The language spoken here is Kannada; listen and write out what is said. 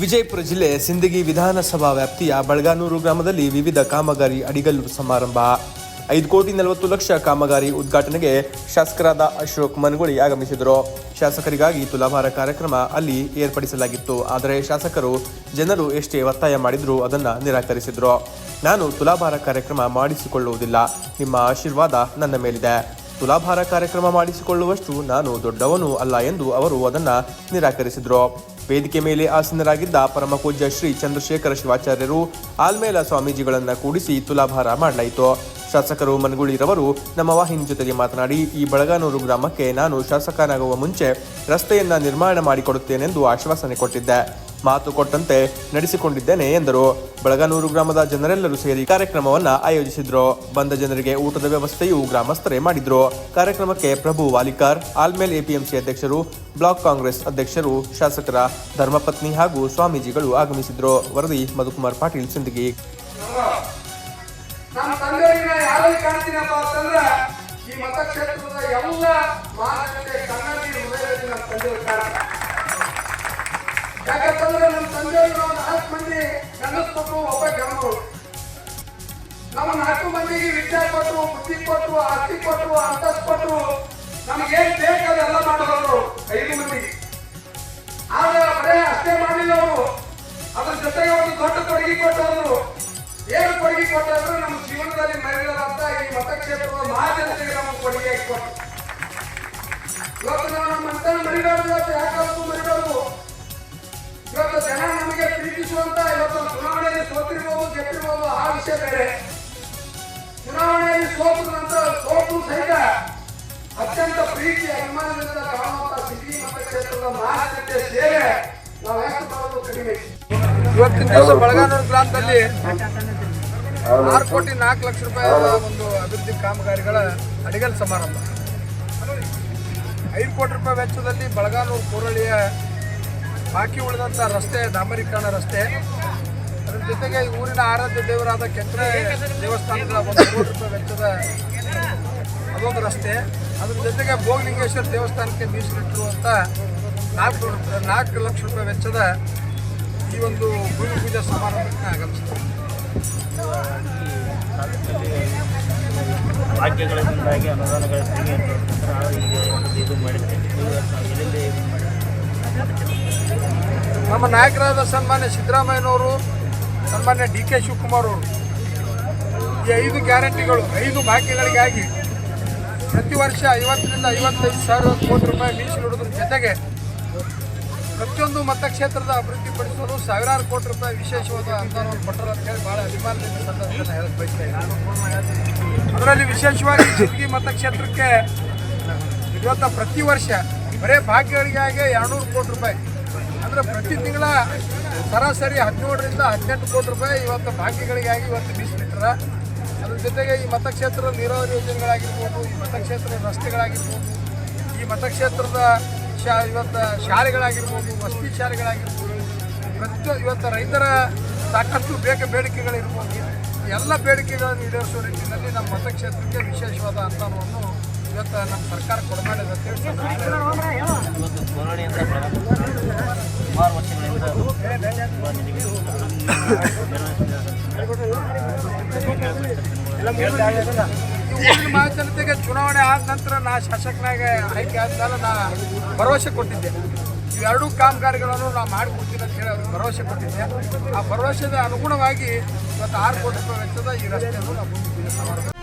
ವಿಜಯಪುರ ಜಿಲ್ಲೆ ಸಿಂದಗಿ ವಿಧಾನಸಭಾ ವ್ಯಾಪ್ತಿಯ ಬಳಗಾನೂರು ಗ್ರಾಮದಲ್ಲಿ ವಿವಿಧ ಕಾಮಗಾರಿ ಅಡಿಗಲ್ಲು ಸಮಾರಂಭ. ಐದು ಕೋಟಿ ನಲವತ್ತು ಲಕ್ಷ ಕಾಮಗಾರಿ ಉದ್ಘಾಟನೆಗೆ ಶಾಸಕರಾದ ಅಶೋಕ್ ಮನಗುಳಿ ಆಗಮಿಸಿದರು. ಶಾಸಕರಿಗಾಗಿ ತುಲಾಭಾರ ಕಾರ್ಯಕ್ರಮ ಅಲ್ಲಿ ಏರ್ಪಡಿಸಲಾಗಿತ್ತು. ಆದರೆ ಶಾಸಕರು ಜನರು ಎಷ್ಟೇ ಒತ್ತಾಯ ಮಾಡಿದರೂ ಅದನ್ನು ನಿರಾಕರಿಸಿದರು. ನಾನು ತುಲಾಭಾರ ಕಾರ್ಯಕ್ರಮ ಮಾಡಿಸಿಕೊಳ್ಳುವುದಿಲ್ಲ. ನಿಮ್ಮ ಆಶೀರ್ವಾದ ನನ್ನ ಮೇಲಿದೆ. ತುಲಾಭಾರ ಕಾರ್ಯಕ್ರಮ ಮಾಡಿಸಿಕೊಳ್ಳುವಷ್ಟು ನಾನು ದೊಡ್ಡವನು ಅಲ್ಲ ಎಂದು ಅವರು ಅದನ್ನು ನಿರಾಕರಿಸಿದರು. ವೇದಿಕೆ ಮೇಲೆ ಆಸೀನರಾಗಿದ್ದ ಪರಮಪೂಜ್ಯ ಶ್ರೀ ಚಂದ್ರಶೇಖರ ಶಿವಾಚಾರ್ಯರು ಆಲ್ಮೇಲ ಸ್ವಾಮೀಜಿಗಳನ್ನು ಕೂಡಿಸಿ ತುಲಾಭಾರ ಮಾಡಲಾಯಿತು. ಶಾಸಕರು ಮನಗುಳಿರವರು ನಮ್ಮ ವಾಹಿನಿ ಜೊತೆಗೆ ಮಾತನಾಡಿ, ಈ ಬಳಗಾನೂರು ಗ್ರಾಮಕ್ಕೆ ನಾನು ಶಾಸಕನಾಗುವ ಮುಂಚೆ ರಸ್ತೆಯನ್ನು ನಿರ್ಮಾಣ ಮಾಡಿಕೊಡುತ್ತೇನೆಂದು ಆಶ್ವಾಸನೆ ಕೊಟ್ಟಿದ್ದೆ. ಮಾತು ಕೊಟ್ಟಂತೆ ನಡೆಸಿಕೊಂಡಿದ್ದೇನೆ ಎಂದರು. ಬೆಳಗನೂರು ಗ್ರಾಮದ ಜನರೆಲ್ಲರೂ ಸೇರಿ ಕಾರ್ಯಕ್ರಮವನ್ನು ಆಯೋಜಿಸಿದ್ರು. ಬಂದ ಜನರಿಗೆ ಊಟದ ವ್ಯವಸ್ಥೆಯೂ ಗ್ರಾಮಸ್ಥರೇ ಮಾಡಿದ್ರು. ಕಾರ್ಯಕ್ರಮಕ್ಕೆ ಪ್ರಭು ವಾಲಿಕಾರ್, ಆಲ್ಮೇಲ್ ಎಪಿಎಂಸಿ ಅಧ್ಯಕ್ಷರು, ಬ್ಲಾಕ್ ಕಾಂಗ್ರೆಸ್ ಅಧ್ಯಕ್ಷರು, ಶಾಸಕರ ಧರ್ಮಪತ್ನಿ ಹಾಗೂ ಸ್ವಾಮೀಜಿಗಳು ಆಗಮಿಸಿದ್ರು. ವರದಿ ಮಧುಕುಮಾರ್ ಪಾಟೀಲ್ ಸಿಂದಗಿ. ಮತಕ್ಷೇತ್ರದ ಎಲ್ಲ ಮಾನವತೆ ನಾಲ್ಕು ಮಂದಿ ಗಂಡಸ್ ಕೊಟ್ಟರು ಒಬ್ಬ ಗಂಡು ನಮ್ಮ ನಾಲ್ಕು ಮಂದಿಗೆ ವಿದ್ಯೆ ಕೊಟ್ಟರು ಬುದ್ಧಿ ಕೊಟ್ಟರು ಆಸ್ತಿ ಕೊಟ್ಟರು ಅಂತಸ್ ಕೊಟ್ಟರು ನಮಗೇನ್ ಬೇಕು ಅದೆಲ್ಲ ಮಾಡೋರು ಐದು ಮಂದಿಗೆ ಆದ್ರೆ ಬರೇ ಅಷ್ಟೇ ಮಾಡಿಲ್ಲ ಅವರು. ಅದ್ರ ಜೊತೆಗೆ ಒಂದು ದೊಡ್ಡ ಕೊಡುಗೆ ಕೊಟ್ಟವರು. ಏನು ಕೊಡುಗೆ ಕೊಟ್ಟರು? ನಮ್ಮ ಜೀವನದಲ್ಲಿ ಮರೆಯಲಾರಂತ ಈ ಮತಕ್ಷೇತ್ರದ ಮಹಾಜನತೆಗೆ ನಮ್ಮ ಕೊಡುಗೆ ಕೊಟ್ಟು. ಇವತ್ತು ನಾವು ನಮ್ಮ ಮತ ಮರಿಬಾರ್ದು ಇವತ್ತು ಮರಿಬಾರ್ದು. ಗೆದ್ದಿರ್ಬೋದು ಆ ವಿಷಯ ಬೇರೆ ಚುನಾವಣೆಯಲ್ಲಿ ಸೋತ ನಂತರ ಸೋತು ಸಹಿತ ಅತ್ಯಂತ ಪ್ರೀತಿ ಅಭಿಮಾನದಿಂದ ಕಾಣುವಂತ ಸಿಟಿ ಮತಕ್ಷೇತ್ರದ ಮಾರುಕಟ್ಟೆ ಸೇವೆ ನಾವು ಯಾಕೆ ಮಾಡೋದು ಕಡಿಮೆ? ಇವತ್ತಿನ ದಿವಸ ಬಳಗಾನೂರು ಗ್ರಾಮದಲ್ಲಿ ಆರು ಕೋಟಿ ನಾಲ್ಕು ಲಕ್ಷ ರೂಪಾಯಿ ಒಂದು ಅಭಿವೃದ್ಧಿ ಕಾಮಗಾರಿಗಳ ಅಡಿಗಲ್ ಸಮಾರಂಭ. ಐದು ಕೋಟಿ ರೂಪಾಯಿ ವೆಚ್ಚದಲ್ಲಿ ಬಳಗಾನೂರು ಕೋರಳಿಯ ಬಾಕಿ ಉಳಿದಂಥ ರಸ್ತೆ ಡಾಂಬರೀಕರಣ ರಸ್ತೆ ಜೊತೆಗೆ ಈ ಊರಿನ ಆರಾಧ್ಯ ದೇವರಾದ ಕೆಂಟ್ರೆ ದೇವಸ್ಥಾನದ ಒಂದು ಕೋಟಿ ರೂಪಾಯಿ ವೆಚ್ಚದ ಅದೊಂದು ರಸ್ತೆ. ಅದ್ರ ಜೊತೆಗೆ ಭೋಗಲಿಂಗೇಶ್ವರ ದೇವಸ್ಥಾನಕ್ಕೆ ಮೀಸಲಿಟ್ಟಿರುವಂಥ ನಾಲ್ಕು ನಾಲ್ಕು ಲಕ್ಷ ರೂಪಾಯಿ ವೆಚ್ಚದ ಈ ಒಂದು ಭೂಮಿ ಪೂಜಾ ಸಮಾರಂಭಕ್ಕೆ ಆಗಮಿಸ್ತಾರೆ ಭಾಗ್ಯಗಳಿಂದಾಗಿ ಅನುದಾನಗಳ ಇದು ನಮ್ಮ ನಾಯಕರಾದ ಸನ್ಮಾನ್ಯ ಸಿದ್ದರಾಮಯ್ಯನವರು ಸನ್ಮಾನ್ಯ ಡಿ ಕೆ ಶಿವಕುಮಾರ್ ಅವರು ಈ ಐದು ಗ್ಯಾರಂಟಿಗಳು, ಐದು ಭಾಗ್ಯಗಳಿಗಾಗಿ ಪ್ರತಿ ವರ್ಷ ಐವತ್ತರಿಂದ ಐವತ್ತೈದು ಸಾವಿರ ಕೋಟಿ ರೂಪಾಯಿ ಮೀಸಲಿಡುವುದ್ರ ಜೊತೆಗೆ ಪ್ರತಿಯೊಂದು ಮತಕ್ಷೇತ್ರದ ಅಭಿವೃದ್ಧಿಪಡಿಸಲು ಸಾವಿರಾರು ಕೋಟಿ ರೂಪಾಯಿ ವಿಶೇಷವಾದ ಅನುದಾನವನ್ನು ಕೊಟ್ಟರು ಅಂತ ಹೇಳಿ ಭಾಳ ಅಭಿಮಾನದಿಂದ ಸಂದರ್ಭದಲ್ಲಿ ಹೇಳಕ್ ಬಯಸ್ತೇನೆ ಅದರಲ್ಲಿ ವಿಶೇಷವಾಗಿ ಸಿದ್ಗಿ ಮತಕ್ಷೇತ್ರಕ್ಕೆ ಇವತ್ತ ಪ್ರತಿ ವರ್ಷ ಬರೇ ಭಾಗ್ಯಗಳಿಗಾಗಿ ಎರಡುನೂರು ಕೋಟಿ ರೂಪಾಯಿ ಅಂದರೆ ಪ್ರತಿ ತಿಂಗಳ ಸರಾಸರಿ ಹದಿನೇಳರಿಂದ ಹದಿನೆಂಟು ಕೋಟಿ ರೂಪಾಯಿ ಇವತ್ತು ಭಾಗ್ಯಗಳಿಗಾಗಿ ಇವತ್ತು ಮೀಸಲಿಟ್ಟರ ಅದ್ರ ಜೊತೆಗೆ ಈ ಮತಕ್ಷೇತ್ರದ ನೀರಾವರಿ ಯೋಜನೆಗಳಾಗಿರ್ಬೋದು, ಈ ಮತಕ್ಷೇತ್ರದ ರಸ್ತೆಗಳಾಗಿರ್ಬೋದು, ಈ ಮತಕ್ಷೇತ್ರದ ಶಾ, ಇವತ್ತು ಶಾಲೆಗಳಾಗಿರ್ಬೋದು, ವಸತಿ ಶಾಲೆಗಳಾಗಿರ್ಬೋದು, ಪ್ರತಿ ಇವತ್ತು ರೈತರ ಸಾಕಷ್ಟು ಬೇಕ ಬೇಡಿಕೆಗಳಿರ್ಬೋದು. ಎಲ್ಲ ಬೇಡಿಕೆಗಳನ್ನು ಈಡೇರಿಸುವ ನಿಟ್ಟಿನಲ್ಲಿ ನಮ್ಮ ಮತಕ್ಷೇತ್ರಕ್ಕೆ ವಿಶೇಷವಾದ ಅನುದಾನವನ್ನು ಇವತ್ತು ನಮ್ಮ ಸರ್ಕಾರ ಸಂದರ್ಭದಲ್ಲಿ ಇವತ್ತು ಮಹಾಜನತೆಗೆ ಚುನಾವಣೆ ಆದ ನಂತರ ನಾ ಶಾಸಕನಾಗ ಆಯ್ಕೆ ಆದ್ಮೇಲೆ ನಾ ಭರವಸೆ ಕೊಟ್ಟಿದ್ದೆ. ಇವೆರಡೂ ಕಾಮಗಾರಿಗಳನ್ನು ನಾ ಮಾಡಿಕೊಡ್ತೀನಿ ಅಂತ ಹೇಳಿ ಭರವಸೆ ಕೊಟ್ಟಿದ್ದೆ. ಆ ಭರವಸೆದ ಅನುಗುಣವಾಗಿ ಇವತ್ತು ಆರು ಕೋಟಿ ರೂಪಾಯಿ ವೆಚ್ಚದ ಈ ರಸ್ತೆಯನ್ನು ನಾವು